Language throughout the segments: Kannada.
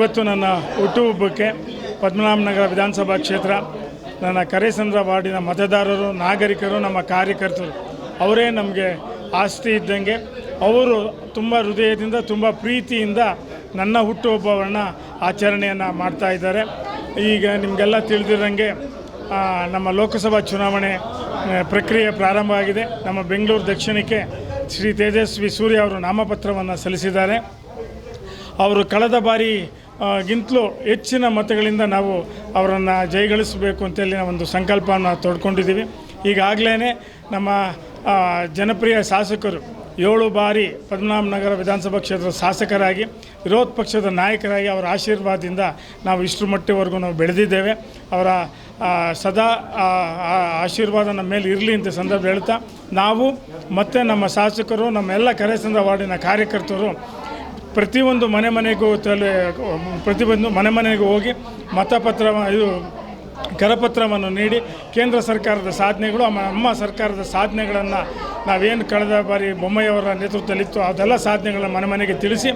ಇವತ್ತು ನನ್ನ ಹುಟ್ಟುಹಬ್ಬಕ್ಕೆ ಪದ್ಮನಾಭನಗರ ವಿಧಾನಸಭಾ ಕ್ಷೇತ್ರ, ನನ್ನ ಕರೇಸಂದ್ರ ವಾರ್ಡಿನ ಮತದಾರರು, ನಾಗರಿಕರು, ನಮ್ಮ ಕಾರ್ಯಕರ್ತರು, ಅವರೇ ನಮಗೆ ಆಸ್ತಿ ಇದ್ದಂಗೆ, ಅವರು ತುಂಬ ಹೃದಯದಿಂದ, ತುಂಬ ಪ್ರೀತಿಯಿಂದ ನನ್ನ ಹುಟ್ಟುಹಬ್ಬವನ್ನು ಆಚರಣೆಯನ್ನು ಮಾಡ್ತಾ ಇದ್ದಾರೆ. ಈಗ ನಿಮಗೆಲ್ಲ ತಿಳಿದಿರಂಗೆ ನಮ್ಮ ಲೋಕಸಭಾ ಚುನಾವಣೆ ಪ್ರಕ್ರಿಯೆ ಪ್ರಾರಂಭ ಆಗಿದೆ. ನಮ್ಮ ಬೆಂಗಳೂರು ದಕ್ಷಿಣಕ್ಕೆ ಶ್ರೀ ತೇಜಸ್ವಿ ಸೂರ್ಯ ಅವರು ನಾಮಪತ್ರವನ್ನು ಸಲ್ಲಿಸಿದ್ದಾರೆ. ಅವರು ಕಳೆದ ಬಾರಿ ಗಿಂತಲೂ ಹೆಚ್ಚಿನ ಮತಗಳಿಂದ ನಾವು ಅವರನ್ನು ಜಯಗಳಿಸಬೇಕು ಅಂತೇಳಿ ಒಂದು ಸಂಕಲ್ಪವನ್ನು ತೊಡ್ಕೊಂಡಿದ್ದೀವಿ. ಈಗಾಗಲೇ ನಮ್ಮ ಜನಪ್ರಿಯ ಶಾಸಕರು ಏಳು ಬಾರಿ ಪದ್ಮನಾಭನಗರ ವಿಧಾನಸಭಾ ಕ್ಷೇತ್ರದ ಶಾಸಕರಾಗಿ, ವಿರೋಧ ಪಕ್ಷದ ನಾಯಕರಾಗಿ ಅವರ ಆಶೀರ್ವಾದದಿಂದ ನಾವು ಇಷ್ಟರ ಮಟ್ಟವರೆಗೂ ನಾವು ಬೆಳೆದಿದ್ದೇವೆ. ಅವರ ಸದಾ ಆಶೀರ್ವಾದ ನಮ್ಮ ಮೇಲೆ ಇರಲಿ ಅಂತ ಸಂದರ್ಭ ಹೇಳ್ತಾ, ನಾವು ಮತ್ತು ನಮ್ಮ ಶಾಸಕರು, ನಮ್ಮ ಎಲ್ಲ ಕರೆಸಂದ್ರ ವಾರ್ಡಿನ ಕಾರ್ಯಕರ್ತರು ಪ್ರತಿಯೊಂದು ಮನೆ ಮನೆಗೂ ತಲೆ, ಪ್ರತಿಯೊಂದು ಮನೆ ಮನೆಗೂ ಹೋಗಿ ಮತಪತ್ರ, ಇದು ಕರಪತ್ರವನ್ನು ನೀಡಿ ಕೇಂದ್ರ ಸರ್ಕಾರದ ಸಾಧನೆಗಳು ನಮ್ಮ ಸರ್ಕಾರದ ಸಾಧನೆಗಳನ್ನು ನಾವೇನು ಕಳೆದ ಬಾರಿ ಬೊಮ್ಮೆಯವರ ನೇತೃತ್ವದಲ್ಲಿತ್ತು, ಅದೆಲ್ಲ ಸಾಧನೆಗಳನ್ನು ಮನೆ ಮನೆಗೆ ತಿಳಿಸಿ,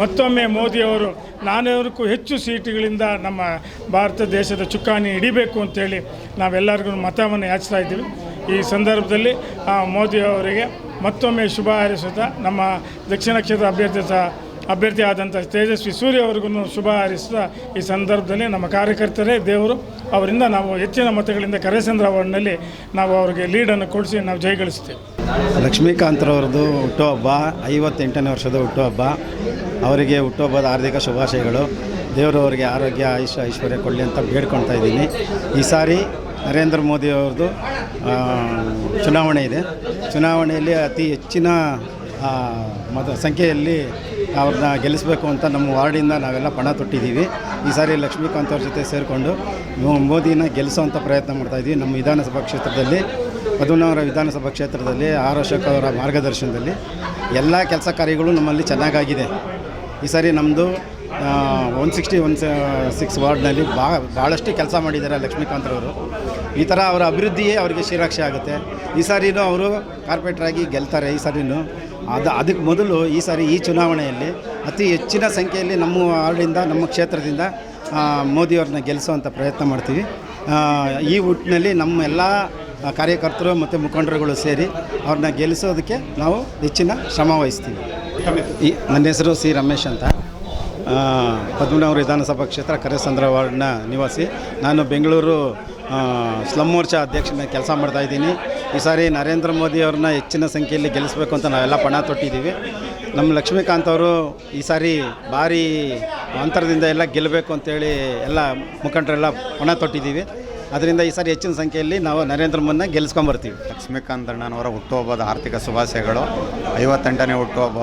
ಮತ್ತೊಮ್ಮೆ ಮೋದಿಯವರು ನಾನೂರಕ್ಕೂ ಹೆಚ್ಚು ಸೀಟುಗಳಿಂದ ನಮ್ಮ ಭಾರತ ದೇಶದ ಚುಕ್ಕಾಣಿ ಹಿಡಿಬೇಕು ಅಂತೇಳಿ ನಾವೆಲ್ಲರಿಗೂ ಮತವನ್ನು ಯಾಚಿಸ್ತಾ ಇದ್ದೀವಿ. ಈ ಸಂದರ್ಭದಲ್ಲಿ ಮೋದಿಯವರಿಗೆ ಮತ್ತೊಮ್ಮೆ ಶುಭ ಹಾರೈಸುತ್ತಾ ನಮ್ಮ ದಕ್ಷಿಣ ಕ್ಷೇತ್ರ ಅಭ್ಯರ್ಥಿ ಸಹ ಅಭ್ಯರ್ಥಿ ಆದಂಥ ತೇಜಸ್ವಿ ಸೂರ್ಯ ಅವರಿಗೂ ಶುಭ ಹಾರಿಸಿದ ಈ ಸಂದರ್ಭದಲ್ಲಿ ನಮ್ಮ ಕಾರ್ಯಕರ್ತರೇ, ದೇವರು ಅವರಿಂದ ನಾವು ಹೆಚ್ಚಿನ ಮತಗಳಿಂದ ಕರೇಸಂದ್ರ ವಾರ್ಡ್ನಲ್ಲಿ ನಾವು ಅವರಿಗೆ ಲೀಡನ್ನು ಕೊಡಿಸಿ ನಾವು ಜಯಗಳಿಸ್ತೇವೆ ಲಕ್ಷ್ಮೀಕಾಂತ್ರವ್ರದ್ದು ಹುಟ್ಟುಹಬ್ಬ ಐವತ್ತೆಂಟನೇ ವರ್ಷದ ಹುಟ್ಟುಹಬ್ಬ ಅವರಿಗೆ ಹುಟ್ಟುಹಬ್ಬದ ಹಾರ್ದಿಕ ಶುಭಾಶಯಗಳು. ದೇವರು ಅವರಿಗೆ ಆರೋಗ್ಯ, ಆಯುಷ, ಐಶ್ವರ್ಯ ಕೊಡಲಿ ಅಂತ ಬೇಡ್ಕೊಳ್ತಾ ಇದ್ದೀನಿ. ಈ ಸಾರಿ ನರೇಂದ್ರ ಮೋದಿ ಅವ್ರದ್ದು ಚುನಾವಣೆ ಇದೆ. ಚುನಾವಣೆಯಲ್ಲಿ ಅತಿ ಹೆಚ್ಚಿನ ಮತ ಸಂಖ್ಯೆಯಲ್ಲಿ ಅವ್ರನ್ನ ಗೆಲ್ಲಿಸಬೇಕು ಅಂತ ನಮ್ಮ ವಾರ್ಡಿಂದ ನಾವೆಲ್ಲ ಪಣ ತೊಟ್ಟಿದ್ದೀವಿ. ಈ ಸಾರಿ ಲಕ್ಷ್ಮೀಕಾಂತ್ ಅವ್ರ ಜೊತೆ ಸೇರಿಕೊಂಡು ಮೋದಿನ ಗೆಲ್ಲಿಸೋವಂಥ ಪ್ರಯತ್ನ ಮಾಡ್ತಾಯಿದ್ವಿ ನಮ್ಮ ವಿಧಾನಸಭಾ ಕ್ಷೇತ್ರದಲ್ಲಿ, ಪದ್ಮನಾಭರ ವಿಧಾನಸಭಾ ಕ್ಷೇತ್ರದಲ್ಲಿ, ಆರ್ ಅಶೋಕ್ ಅವರ ಮಾರ್ಗದರ್ಶನದಲ್ಲಿ. ಎಲ್ಲ ಕೆಲಸ ಕಾರ್ಯಗಳು ನಮ್ಮಲ್ಲಿ ಚೆನ್ನಾಗಾಗಿದೆ. ಈ ಸಾರಿ ನಮ್ಮದು ಒನ್ ಸಿಕ್ಸ್ಟಿ ಒನ್ ಸಿಕ್ಸ್ ವಾರ್ಡ್ನಲ್ಲಿ ಬಾ ಭಾಳಷ್ಟು ಕೆಲಸ ಮಾಡಿದ್ದಾರೆ ಲಕ್ಷ್ಮೀಕಾಂತ್ರವರು ಈ ಥರ ಅವರ ಅಭಿವೃದ್ಧಿಯೇ ಅವರಿಗೆ ಶಿರಾಕ್ಷೆ ಆಗುತ್ತೆ. ಈ ಸಾರಿನೂ ಅವರು ಕಾರ್ಪೊರೇಟ್ರಾಗಿ ಗೆಲ್ತಾರೆ ಈ ಸಾರಿನೂ. ಅದು ಅದಕ್ಕೆ ಮೊದಲು ಈ ಸಾರಿ ಈ ಚುನಾವಣೆಯಲ್ಲಿ ಅತಿ ಹೆಚ್ಚಿನ ಸಂಖ್ಯೆಯಲ್ಲಿ ನಮ್ಮ ವಾರ್ಡಿಂದ, ನಮ್ಮ ಕ್ಷೇತ್ರದಿಂದ ಮೋದಿಯವ್ರನ್ನ ಗೆಲ್ಲಿಸುವಂಥ ಪ್ರಯತ್ನ ಮಾಡ್ತೀವಿ. ಈ ಹುಟ್ಟಿನಲ್ಲಿ ನಮ್ಮ ಎಲ್ಲ ಕಾರ್ಯಕರ್ತರು ಮತ್ತು ಮುಖಂಡರುಗಳು ಸೇರಿ ಅವ್ರನ್ನ ಗೆಲ್ಲಿಸೋದಕ್ಕೆ ನಾವು ಹೆಚ್ಚಿನ ಶ್ರಮ ವಹಿಸ್ತೀವಿ. ಈ, ನನ್ನ ಹೆಸರು ಸಿ ರಮೇಶ್ ಅಂತ. ಪದ್ಮನಾಭ ವಿಧಾನಸಭಾ ಕ್ಷೇತ್ರ ಕರೆಸಂದ್ರ ವಾರ್ಡ್ನ ನಿವಾಸಿ. ನಾನು ಬೆಂಗಳೂರು ಸ್ಲಮ್ ಮೋರ್ಚಾ ಅಧ್ಯಕ್ಷನ ಕೆಲಸ ಮಾಡ್ತಾಯಿದ್ದೀನಿ ಈ ಸಾರಿ ನರೇಂದ್ರ ಮೋದಿ ಅವ್ರನ್ನ ಹೆಚ್ಚಿನ ಸಂಖ್ಯೆಯಲ್ಲಿ ಗೆಲ್ಲಿಸಬೇಕು ಅಂತ ನಾವೆಲ್ಲ ಪಣ ತೊಟ್ಟಿದ್ದೀವಿ. ನಮ್ಮ ಲಕ್ಷ್ಮೀಕಾಂತ್ ಅವರು ಈ ಸಾರಿ ಭಾರಿ ಅಂತರದಿಂದ ಎಲ್ಲ ಗೆಲ್ಲಬೇಕು ಅಂತೇಳಿ ಎಲ್ಲ ಮುಖಂಡರೆಲ್ಲ ಪಣ ತೊಟ್ಟಿದ್ದೀವಿ. ಅದರಿಂದ ಈ ಸಾರಿ ಹೆಚ್ಚಿನ ಸಂಖ್ಯೆಯಲ್ಲಿ ನಾವು ನರೇಂದ್ರ ಮೋದಿನ ಗೆಲ್ಲಿಸ್ಕೊಂಬರ್ತೀವಿ. ಲಕ್ಷ್ಮೀಕಾಂತ್ ಅಣ್ಣನವರ ಹುಟ್ಟುಹಬ್ಬದ ಆರ್ಥಿಕ ಶುಭಾಶಯಗಳು. ಐವತ್ತೆಂಟನೇ ಹುಟ್ಟುಹಬ್ಬ.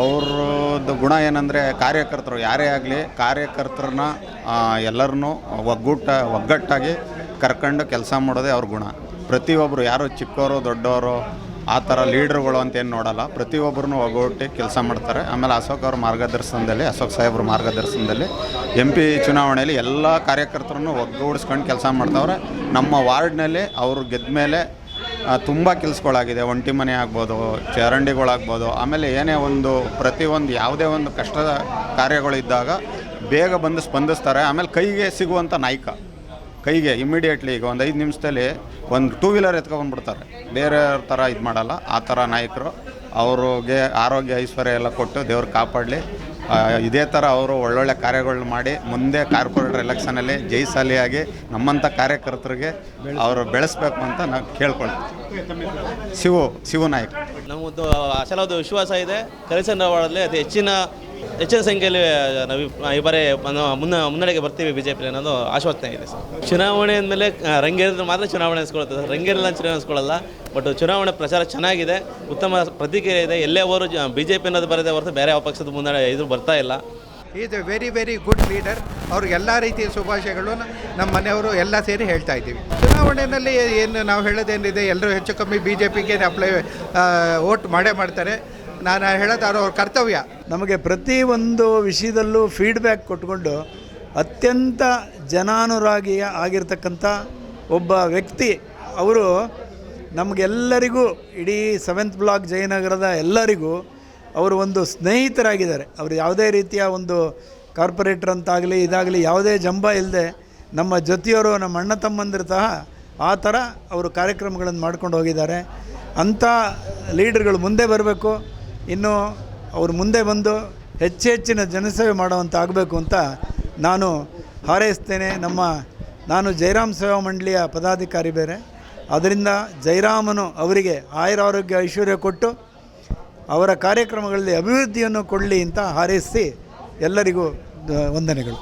ಅವ್ರದ್ದು ಗುಣ ಏನಂದರೆ ಕಾರ್ಯಕರ್ತರು ಯಾರೇ ಆಗಲಿ ಕಾರ್ಯಕರ್ತರನ್ನ ಎಲ್ಲರನ್ನೂ ಒಗ್ಗೂಟ ಒಗ್ಗಟ್ಟಾಗಿ ಕರ್ಕೊಂಡು ಕೆಲಸ ಮಾಡೋದೇ ಅವ್ರ ಗುಣ. ಪ್ರತಿಯೊಬ್ಬರು ಯಾರು ಚಿಕ್ಕವರು ದೊಡ್ಡವರು ಆ ಥರ ಲೀಡ್ರುಗಳು ಅಂತ ಏನು ನೋಡಲ್ಲ. ಪ್ರತಿಯೊಬ್ಬರೂ ಒಗ್ಗೂಟಿ ಕೆಲಸ ಮಾಡ್ತಾರೆ. ಆಮೇಲೆ ಅಶೋಕ್ ಅವ್ರ ಮಾರ್ಗದರ್ಶನದಲ್ಲಿ, ಅಶೋಕ್ ಸಾಹೇಬ್ರ ಮಾರ್ಗದರ್ಶನದಲ್ಲಿ ಎಂ ಪಿ ಚುನಾವಣೆಯಲ್ಲಿ ಎಲ್ಲ ಕಾರ್ಯಕರ್ತರನ್ನು ಒಗ್ಗೂಡಿಸ್ಕೊಂಡು ಕೆಲಸ ಮಾಡ್ತವ್ರೆ. ನಮ್ಮ ವಾರ್ಡ್ನಲ್ಲಿ ಅವರು ಗೆದ್ದ ಮೇಲೆ ತುಂಬ ಕೆಲಸಗಳಾಗಿದೆ. ಒಂಟಿ ಮನೆ ಆಗ್ಬೋದು, ಚರಂಡಿಗಳಾಗ್ಬೋದು. ಆಮೇಲೆ ಏನೇ ಒಂದು ಪ್ರತಿಯೊಂದು ಯಾವುದೇ ಒಂದು ಕಷ್ಟದ ಕಾರ್ಯಗಳಿದ್ದಾಗ ಬೇಗ ಬಂದು ಸ್ಪಂದಿಸ್ತಾರೆ. ಆಮೇಲೆ ಕೈಗೆ ಸಿಗುವಂಥ ನಾಯಕ. ಕೈಗೆ ಇಮ್ಮಿಡಿಯೇಟ್ಲಿ ಈಗ ಒಂದು ಐದು ನಿಮಿಷದಲ್ಲಿ ಒಂದು ಟೂ ವೀಲರ್ ಎತ್ಕೊಂಡ್ಬಿಡ್ತಾರೆ ಬೇರೆ ಥರ ಇದು ಮಾಡಲ್ಲ, ಆ ಥರ ನಾಯಕರು ಅವ್ರಿಗೆ ಆರೋಗ್ಯ ಐಶ್ವರ್ಯ ಎಲ್ಲ ಕೊಟ್ಟು ದೇವ್ರು ಕಾಪಾಡಲಿ. ಇದೇ ಥರ ಅವರು ಒಳ್ಳೊಳ್ಳೆ ಕಾರ್ಯಗಳನ್ನ ಮಾಡಿ ಮುಂದೆ ಕಾರ್ಪೊರೇಟರ್ ಎಲೆಕ್ಷನಲ್ಲಿ ಜೈಸಾಲಿಯಾಗಿ ನಮ್ಮಂಥ ಕಾರ್ಯಕರ್ತರಿಗೆ ಅವರು ಬೆಳೆಸ್ಬೇಕು ಅಂತ ನಾವು ಕೇಳ್ಕೊಳ್ತೀವಿ ಶಿವು ಶಿವು ನಾಯಕ್. ನಮ್ಮದು ಅಸಲವಾದ ವಿಶ್ವಾಸ ಇದೆ. ವಾರ್ಡಲ್ಲಿ ಅತಿ ಹೆಚ್ಚಿನ ಹೆಚ್ಚಿನ ಸಂಖ್ಯೆಯಲ್ಲಿ ನಾವು ಈ- ಬಾರಿ ಮುನ್ನ, ಮುನ್ನಡೆಗೆ ಬರ್ತೀವಿ ಬಿ ಜೆ ಪಿ ಅನ್ನೋದು ಆಶ್ವಾಸನೆ ಇದೆ ಸರ್. ಚುನಾವಣೆ ಅಂದಮೇಲೆ ರಂಗೇರಿದ್ರೆ ಮಾತ್ರ ಚುನಾವಣೆ ಅನಿಸ್ಕೊಳ್ತದೆ ಸರ್. ರಂಗೇರಿಲ್ಲ ಚುನಾವಣೆ ಅನಿಸ್ಕೊಳ್ಳಲ್ಲ. ಬಟ್ ಚುನಾವಣೆ ಪ್ರಚಾರ ಚೆನ್ನಾಗಿದೆ. ಉತ್ತಮ ಪ್ರತಿಕ್ರಿಯೆ ಇದೆ. ಎಲ್ಲೇ ಅವರು ಬಿ ಜೆ ಪಿ ಅನ್ನೋದು ಬರದೆ ಹೊರತು ಬೇರೆ ಯಾವ ಪಕ್ಷದ ಮುನ್ನಡೆ ಇದು ಬರ್ತಾ ಇಲ್ಲ. Is a very very good leader ಅವ್ರಿಗೆ ಎಲ್ಲ ರೀತಿಯ ಶುಭಾಶಯಗಳು. ನಮ್ಮ ಮನೆಯವರು ಎಲ್ಲ ಸೇರಿ ಹೇಳ್ತಾ ಇದ್ದೀವಿ. ಚುನಾವಣೆಯಲ್ಲಿ ಏನು ನಾವು ಹೇಳೋದೇನಿದೆ, ಎಲ್ಲರೂ ಹೆಚ್ಚು ಕಮ್ಮಿ ಬಿ ಜೆ ಪಿಗೆ ಅಪ್ಲೈ ವೋಟ್ ಮಾಡೇ ಮಾಡ್ತಾರೆ. ನಾನು ಹೇಳೋದು ಅವ್ರ ಕರ್ತವ್ಯ. ನಮಗೆ ಪ್ರತಿ ಒಂದು ವಿಷಯದಲ್ಲೂ ಫೀಡ್ಬ್ಯಾಕ್ ಕೊಟ್ಕೊಂಡು ಅತ್ಯಂತ ಜನಾನುರಾಗಿಯ ಆಗಿರ್ತಕ್ಕಂಥ ಒಬ್ಬ ವ್ಯಕ್ತಿ. ಅವರು ನಮಗೆಲ್ಲರಿಗೂ, ಇಡೀ ಸೆವೆಂತ್ ಬ್ಲಾಕ್ ಜಯನಗರದ ಎಲ್ಲರಿಗೂ ಅವರು ಒಂದು ಸ್ನೇಹಿತರಾಗಿದ್ದಾರೆ. ಅವರು ಯಾವುದೇ ರೀತಿಯ ಒಂದು ಕಾರ್ಪೊರೇಟರ್ ಅಂತಾಗಲಿ, ಇದಾಗಲಿ ಯಾವುದೇ ಜಂಬ ಇಲ್ಲದೆ ನಮ್ಮ ಜೊತೆಯವರು, ನಮ್ಮ ಅಣ್ಣ ತಮ್ಮಂದಿರು ಸಹ ಆ ಥರ ಅವರು ಕಾರ್ಯಕ್ರಮಗಳನ್ನು ಮಾಡ್ಕೊಂಡು ಹೋಗಿದ್ದಾರೆ. ಅಂಥ ಲೀಡರ್ಗಳು ಮುಂದೆ ಬರಬೇಕು. ಇನ್ನು ಅವರು ಮುಂದೆ ಬಂದು ಹೆಚ್ಚು ಹೆಚ್ಚಿನ ಜನಸೇವೆ ಮಾಡುವಂಥ ಆಗಬೇಕು ಅಂತ ನಾನು ಹಾರೈಸ್ತೇನೆ. ನಮ್ಮ ನಾನು ಜೈರಾಮ್ ಸೇವಾ ಮಂಡಳಿಯ ಪದಾಧಿಕಾರಿ ಬೇರೆ. ಅದರಿಂದ ಜೈರಾಮನು ಅವರಿಗೆ ಆಯುರಾರೋಗ್ಯ ಐಶ್ವರ್ಯ ಕೊಟ್ಟು ಅವರ ಕಾರ್ಯಕ್ರಮಗಳಲ್ಲಿ ಅಭಿವೃದ್ಧಿಯನ್ನು ಕೊಡಲಿ ಅಂತ ಹಾರೈಸಿ ಎಲ್ಲರಿಗೂ ವಂದನೆಗಳು.